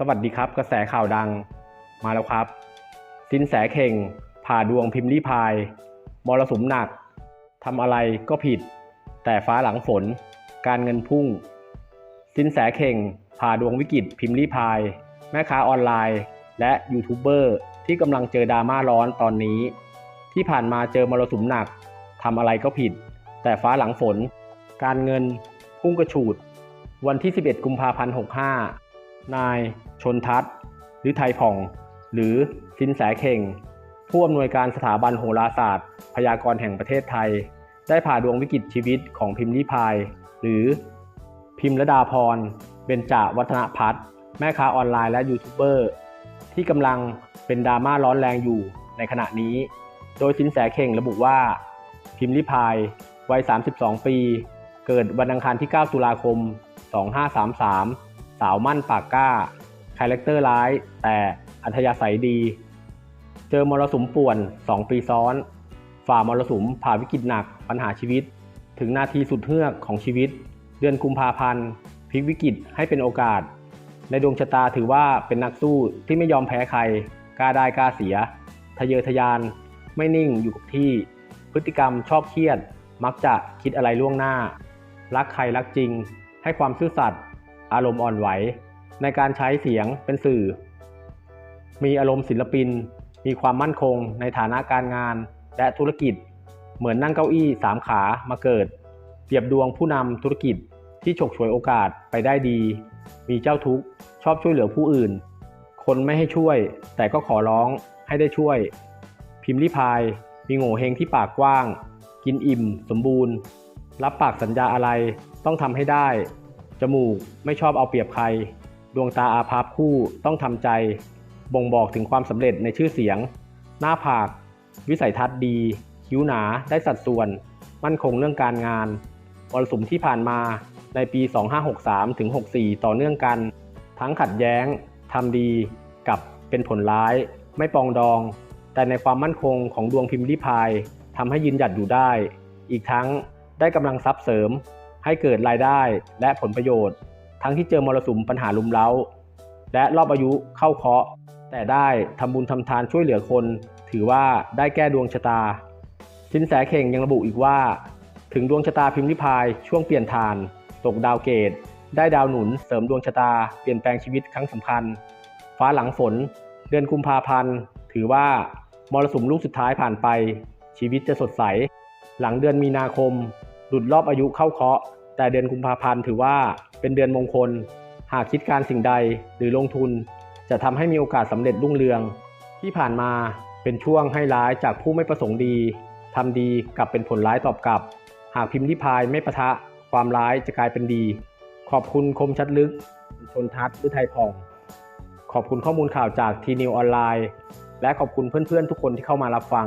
สวัสดีครับกระแสข่าวดังมาแล้วครับ สินแสเข่ง ผ่าดวงพิมพ์ลี่พาย มรสุมหนักทำอะไรก็ผิด แต่ฟ้าหลังฝน การเงินพุ่ง สินแสเข่ง ผ่าดวงวิกฤตพิมพ์ลี่พาย แม่ค้าออนไลน์ และยูทูบเบอร์ที่กำลังเจอดราม่าร้อนตอนนี้ ที่ผ่านมาเจอมรสุมหนักทำอะไรก็ผิด แต่ฟ้าหลังฝน การเงินพุ่งกระฉูด วันที่ 11 กุมภาพันธ์ 65 นาย ชนทัศน์ หรือไทยผ่อง หรือสินแสเข่ง ผู้อำนวยการสถาบันโหราศาสตร์ พยากรณ์แห่งประเทศไทย ได้ผ่าดวงวิกฤตชีวิตของพิมพ์ลิพาย หรือพิมพ์ระดาพร เบญจวัฒนพัฒน์แม่ค้าออนไลน์และยูทูบเบอร์ ที่กำลังเป็นดราม่าร้อนแรงอยู่ในขณะนี้ โดยสินแสเข่งระบุว่า พิมพ์ลิพาย วัย 32 ปี เกิดวันอังคารที่ 9 ตุลาคม 2533 สาวมั่นปากกล้าคาแรคเตอร์ร้าย แต่อัธยาศัยดี เจอมรสุมป่วน 2 ปีซ้อน ฝ่ามรสุมผ่าวิกฤตหนักปัญหาชีวิต ถึงนาทีสุดเฮือกของชีวิต เดือนกุมภาพันธ์พลิกวิกฤตให้เป็นโอกาส ในดวงชะตาถือว่าเป็นนักสู้ที่ไม่ยอมแพ้ใครกล้าได้กล้าเสีย ทะเยอทะยาน ไม่นิ่งอยู่กับที่ พฤติกรรมชอบเครียด มักจะคิดอะไรล่วงหน้า รักใครรักจริง ให้ความซื่อสัตย์ อารมณ์อ่อนไหว ในการใช้เสียงเป็นสื่อ มีอารมณ์ศิลปิน มีความมั่นคงในฐานะการงานและธุรกิจ เหมือนนั่งเก้าอี้สามขามาเกิด เปรียบดวงผู้นำธุรกิจที่ฉกฉวยโอกาสไปได้ดี มีเจ้าทุกข์ชอบช่วยเหลือผู้อื่น คนไม่ให้ช่วย แต่ก็ขอร้องให้ได้ช่วย พิมพ์ลิพายมีโง่เฮงที่ปากกว้าง กินอิ่ม สมบูรณ์ รับปากสัญญาอะไรต้องทำให้ได้ จมูกไม่ชอบเอาเปรียบใคร ดวงตาอาภัพคู่ต้องทำใจ บ่งบอกถึงความสำเร็จในชื่อเสียง หน้าผาก วิสัยทัศน์ดี คิ้วหนาได้สัดส่วน มั่นคงเรื่องการงานมรสุมที่ผ่านมาในปี 2563 ถึง 64 ต่อเนื่องกัน ทั้งขัดแย้งทำดีกับเป็นผลร้าย ไม่ปองดอง แต่ในความมั่นคงของดวงพิมพ์ลิพายทำให้ยืนหยัดอยู่ได้ อีกทั้งได้กำลังทรัพย์เสริม ให้เกิดรายได้และผลประโยชน์ ทั้งที่เจอมรสุมปัญหาลุมเล้า และรอบอายุเข้าเคาะ แต่ได้ทำบุญทำทานช่วยเหลือคน ถือว่าได้แก้ดวงชะตา สินแสเข่งยังระบุอีกว่า ถึงดวงชะตาพิมพ์ลิพายช่วงเปลี่ยนทาน ตกดาวเกต ได้ดาวหนุนเสริมดวงชะตาเปลี่ยนแปลงชีวิตครั้งสำคัญ ฟ้าหลังฝน เดือนกุมภาพันธ์ ถือว่ามรสุมลูกสุดท้ายผ่านไป ชีวิตจะสดใส หลังเดือนมีนาคม หลุดรอบอายุเข้าเคาะ แต่เดือนกุมภาพันธ์ถือว่าเป็นเดือนมงคล หากคิดการสิ่งใดหรือลงทุน จะทำให้มีโอกาสสำเร็จรุ่งเรือง ที่ผ่านมาเป็นช่วงให้ร้ายจากผู้ไม่ประสงค์ดีทำดีกลับเป็นผลร้ายตอบกลับ หากพิมพ์ลิพายไม่ประทะ ความร้ายจะกลายเป็นดี ขอบคุณคมชัดลึก ชนทัศน์หรือไทยพอง ขอบคุณข้อมูลข่าวจากทีนิวออนไลน์และขอบคุณเพื่อนๆทุกคนที่เข้ามารับฟัง